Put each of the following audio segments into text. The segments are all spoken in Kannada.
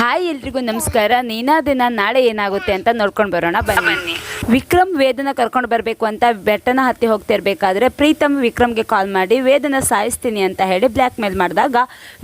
ಹಾಯ್ ಎಲ್ರಿಗೂ ನಮಸ್ಕಾರ. ನೀನಾ ದಿನ ನಾಳೆ ಏನಾಗುತ್ತೆ ಅಂತ ನೋಡ್ಕೊಂಡು ಬರೋಣ. ಬನ್ನಿ. ವಿಕ್ರಮ್ ವೇದನ ಕರ್ಕೊಂಡು ಬರಬೇಕು ಅಂತ ಬೆಟ್ಟನ ಹತ್ತಿ ಹೋಗ್ತಿರ್ಬೇಕಾದ್ರೆ ಪ್ರೀತಮ್ ವಿಕ್ರಮ್ಗೆ ಕಾಲ್ ಮಾಡಿ ವೇದನ ಸಾಯಿಸ್ತೀನಿ ಅಂತ ಹೇಳಿ ಬ್ಲ್ಯಾಕ್ ಮೇಲ್ ಮಾಡಿದಾಗ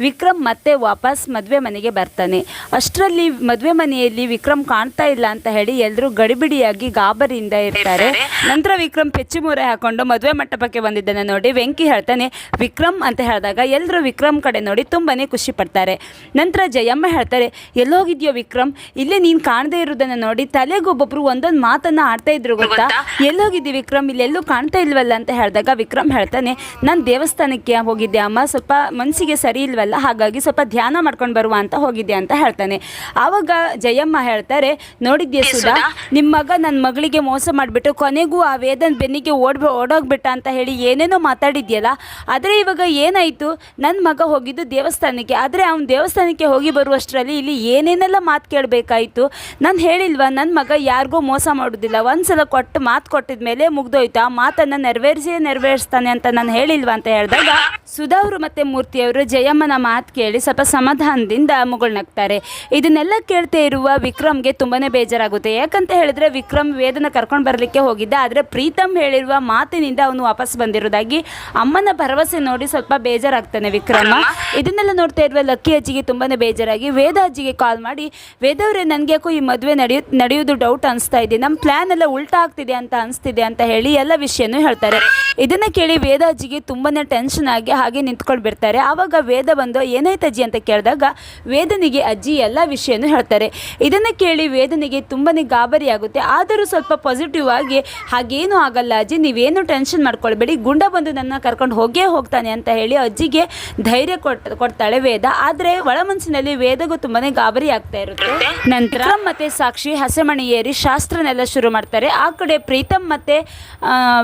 ವಿಕ್ರಮ್ ಮತ್ತೆ ವಾಪಸ್ ಮದುವೆ ಮನೆಗೆ ಬರ್ತಾನೆ. ಅಷ್ಟರಲ್ಲಿ ಮದುವೆ ಮನೆಯಲ್ಲಿ ವಿಕ್ರಮ್ ಕಾಣ್ತಾ ಇಲ್ಲ ಅಂತ ಹೇಳಿ ಎಲ್ಲರೂ ಗಡಿಬಿಡಿಯಾಗಿ ಗಾಬರಿಯಿಂದ ಇರ್ತಾರೆ. ನಂತರ ವಿಕ್ರಮ್ ಪೆಚ್ಚಿಮೂರೆ ಹಾಕೊಂಡು ಮದುವೆ ಮಂಟಪಕ್ಕೆ ಬಂದಿದ್ದನ್ನು ನೋಡಿ ವೆಂಕಿ ಹೇಳ್ತಾನೆ ವಿಕ್ರಮ್ ಅಂತ ಹೇಳಿದಾಗ ಎಲ್ಲರೂ ವಿಕ್ರಮ್ ಕಡೆ ನೋಡಿ ತುಂಬಾ ಖುಷಿ ಪಡ್ತಾರೆ. ನಂತರ ಜಯಮ್ಮ ಹೇಳ್ತಾರೆ ಎಲ್ಲೋಗಿದ್ಯೋ ವಿಕ್ರಮ್? ಇಲ್ಲೇ ನೀನು ಕಾಣದೇ ಇರೋದನ್ನ ನೋಡಿ ತಲೆಗೊಬ್ಬೊಬ್ರು ಒಂದೊಂದು ಮಾತನ್ನ ಆಡ್ತಾ ಇದ್ರು ಗೊತ್ತಾ? ಎಲ್ಲೋಗಿದ್ದಿ ವಿಕ್ರಮ್? ಇಲ್ಲೆಲ್ಲೂ ಕಾಣ್ತಾ ಇಲ್ವಲ್ಲ ಅಂತ ಹೇಳಿದಾಗ ವಿಕ್ರಮ್ ಹೇಳ್ತಾನೆ ನಾನು ದೇವಸ್ಥಾನಕ್ಕೆ ಹೋಗಿದ್ದೆ ಅಮ್ಮ ಸ್ವಲ್ಪ ಮನಸ್ಸಿಗೆ ಸರಿ ಇಲ್ವಲ್ಲ ಹಾಗಾಗಿ ಸ್ವಲ್ಪ ಧ್ಯಾನ ಮಾಡ್ಕೊಂಡು ಬರುವ ಅಂತ ಹೋಗಿದ್ದೆ ಅಂತ ಹೇಳ್ತಾನೆ. ಆವಾಗ ಜಯಮ್ಮ ಹೇಳ್ತಾರೆ ನೋಡಿದ್ಯ ಸುಧಾ? ನಿಮ್ಮ ಮಗ ನನ್ನ ಮಗಳಿಗೆ ಮೋಸ ಮಾಡಿಬಿಟ್ಟು ಕೊನೆಗೂ ಆ ವೇದನ್ ಬೆನ್ನಿಗೆ ಓಡ್ ಓಡೋಗ್ಬಿಟ್ಟ ಅಂತ ಹೇಳಿ ಏನೇನೋ ಮಾತಾಡಿದ್ಯಲ್ಲ ಆದರೆ ಇವಾಗ ಏನಾಯಿತು? ನನ್ನ ಮಗ ಹೋಗಿದ್ದು ದೇವಸ್ಥಾನಕ್ಕೆ ಆದರೆ ಅವನು ದೇವಸ್ಥಾನಕ್ಕೆ ಹೋಗಿ ಬರುವಷ್ಟರಲ್ಲಿ ಇಲ್ಲಿ ಏನೇನೆಲ್ಲ ಮಾತು ಕೇಳಬೇಕಾಯಿತು? ನಾನು ಹೇಳಿಲ್ವಾ ನನ್ನ ಮಗ ಯಾರಿಗೂ ಮೋಸ ಮಾಡೋದಿಲ್ಲ. ಒಂದ್ಸಲ ಕೊಟ್ಟು ಮಾತು ಕೊಟ್ಟಿದ ಮೇಲೆ ಮುಗ್ದೋಯ್ತು. ಆ ಮಾತನ್ನು ನೆರವೇರಿಸಿಯೇ ನೆರವೇರಿಸ್ತಾನೆ ಅಂತ ನಾನು ಹೇಳಿಲ್ವಾ ಅಂತ ಹೇಳಿದಾಗ ಸುಧಾ ಅವರು ಮತ್ತು ಮೂರ್ತಿಯವರು ಜಯಮ್ಮನ ಮಾತು ಕೇಳಿ ಸ್ವಲ್ಪ ಸಮಾಧಾನದಿಂದ ಮುಗುಳ್ನಗ್ತಾರೆ ಇದನ್ನೆಲ್ಲ ಕೇಳ್ತಾ ಇರುವ ವಿಕ್ರಮ್ಗೆ ತುಂಬಾ ಬೇಜಾರಾಗುತ್ತೆ. ಯಾಕಂತ ಹೇಳಿದ್ರೆ ವಿಕ್ರಮ್ ವೇದನ ಕರ್ಕೊಂಡು ಬರಲಿಕ್ಕೆ ಹೋಗಿದ್ದ ಆದರೆ ಪ್ರೀತಮ್ ಹೇಳಿರುವ ಮಾತಿನಿಂದ ಅವನು ವಾಪಸ್ ಬಂದಿರೋದಾಗಿ ಅಮ್ಮನ ಭರವಸೆ ನೋಡಿ ಸ್ವಲ್ಪ ಬೇಜಾರಾಗ್ತಾನೆ ವಿಕ್ರಮ. ಇದನ್ನೆಲ್ಲ ನೋಡ್ತಾ ಇರುವ ಲಕ್ಕಿ ಅಜ್ಜಿಗೆ ತುಂಬಾ ಬೇಜಾರಾಗಿ ವೇದ ಅಜ್ಜಿಗೆ ಕಾಲ್ ಮಾಡಿ, ವೇದವ್ರೆ, ನನಗೆ ಯಾಕೋ ಈ ಮದುವೆ ನಡೆಯೋ, ನಡೆಯೋದು ಡೌಟ್ ಅನಿಸ್ತಾ ಇದೆ. ನಮ್ಮ ಪ್ಲ್ಯಾನ್ ಎಲ್ಲ ಉಲ್ಟಾ ಆಗ್ತಿದೆ ಅಂತ ಅನಿಸ್ತಿದೆ ಅಂತ ಹೇಳಿ ಎಲ್ಲ ವಿಷಯನೂ ಹೇಳ್ತಾರೆ. ಇದನ್ನ ಕೇಳಿ ವೇದ ಅಜ್ಜಿಗೆ ತುಂಬಾನೇ ಟೆನ್ಷನ್ ಆಗಿ ಹಾಗೆ ನಿಂತ್ಕೊಂಡು ಬಿಡ್ತಾರೆ ಆವಾಗ ವೇದ ಬಂದು ಏನಾಯ್ತು ಅಜ್ಜಿ ಅಂತ ಕೇಳಿದಾಗ, ವೇದನಿಗೆ ಅಜ್ಜಿ ಎಲ್ಲ ವಿಷಯನೂ ಹೇಳ್ತಾರೆ. ಇದನ್ನ ಕೇಳಿ ವೇದನಿಗೆ ತುಂಬಾನೇ ಗಾಬರಿ ಆಗುತ್ತೆ. ಆದರೂ ಸ್ವಲ್ಪ ಪಾಸಿಟಿವ್ ಆಗಿ, ಹಾಗೇನೂ ಆಗಲ್ಲ ಅಜ್ಜಿ, ನೀವೇನು ಟೆನ್ಷನ್ ಮಾಡ್ಕೊಳ್ಬೇಡಿ. ಗುಂಡ ಬಂದು ನನ್ನ ಕರ್ಕೊಂಡು ಹೋಗೇ ಹೋಗ್ತಾನೆ ಅಂತ ಹೇಳಿ ಅಜ್ಜಿಗೆ ಧೈರ್ಯ ಕೊಡ್ತಾಳೆ ವೇದ. ಆದರೆ ಒಳ ಮನಸ್ಸಿನಲ್ಲಿ ವೇದಗೂ ತುಂಬಾನೇ ಗಾಬರಿ ಆಗ್ತಾ ಇರುತ್ತೆ. ನಂತರ ವಿಕ್ರಮ್ ಮತ್ತೆ ಸಾಕ್ಷಿ ಹಸೆಮಣಿ ಏರಿ ಶಾಸ್ತ್ರನೆಲ್ಲ ಶುರು ಮಾಡ್ತಾರೆ. ಆ ಕಡೆ ಪ್ರೀತಮ್ ಮತ್ತೆ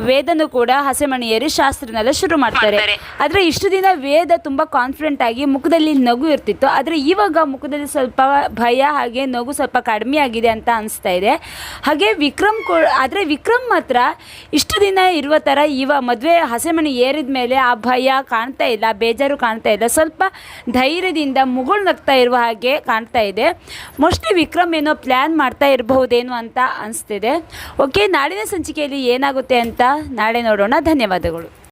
ವೇದನು ಕೂಡ ಹಸೆಮಣಿ ಏರಿ ಶಾಸ್ತ್ರನೆಲ್ಲ ಶುರು ಮಾಡ್ತಾರೆ. ಆದ್ರೆ ಇಷ್ಟು ದಿನ ವೇದ ತುಂಬಾ ಕಾನ್ಫಿಡೆಂಟ್ ಆಗಿ ಮುಖದಲ್ಲಿ ನಗು ಇರ್ತಿತ್ತು. ಆದ್ರೆ ಇವಾಗ ಮುಖದಲ್ಲಿ ಸ್ವಲ್ಪ ಭಯ ಹಾಗೆ ನಗು ಸ್ವಲ್ಪ ಕಡಿಮೆ ಆಗಿದೆ ಅಂತ ಅನಿಸ್ತಾ ಇದೆ. ಹಾಗೆ ವಿಕ್ರಮ್ ಆದ್ರೆ ಆದರೆ ವಿಕ್ರಮ್ ಮಾತ್ರ ಇಷ್ಟು ದಿನ ಇರುವ ತರ ಇವ ಮದುವೆ ಹಸೆಮಣಿ ಏರಿದ ಮೇಲೆ ಆ ಭಯ ಕಾಣ್ತಾ ಇಲ್ಲ ಬೇಜಾರು ಕಾಣ್ತಾ ಇಲ್ಲ. ಸ್ವಲ್ಪ ಧೈರ್ಯದಿಂದ ಮುಗುಳು ನಗ್ತಾ ಇರುವ ಹಾಗೆ ಕಾಣ್ತಾ ಇದೆ. ಮೋಸ್ಟ್ಲಿ ವಿಕ್ರಮ್ ಏನೋ ಪ್ಲ್ಯಾನ್ ಮಾಡ್ತಾ ಇರಬಹುದೇನು ಅಂತ ಅನಿಸ್ತಿದೆ. ಓಕೆ, ನಾಳಿನ ಸಂಚಿಕೆಯಲ್ಲಿ ಏನಾಗುತ್ತೆ ಅಂತ ನಾಳೆ ನೋಡೋಣ. ಧನ್ಯವಾದಗಳು.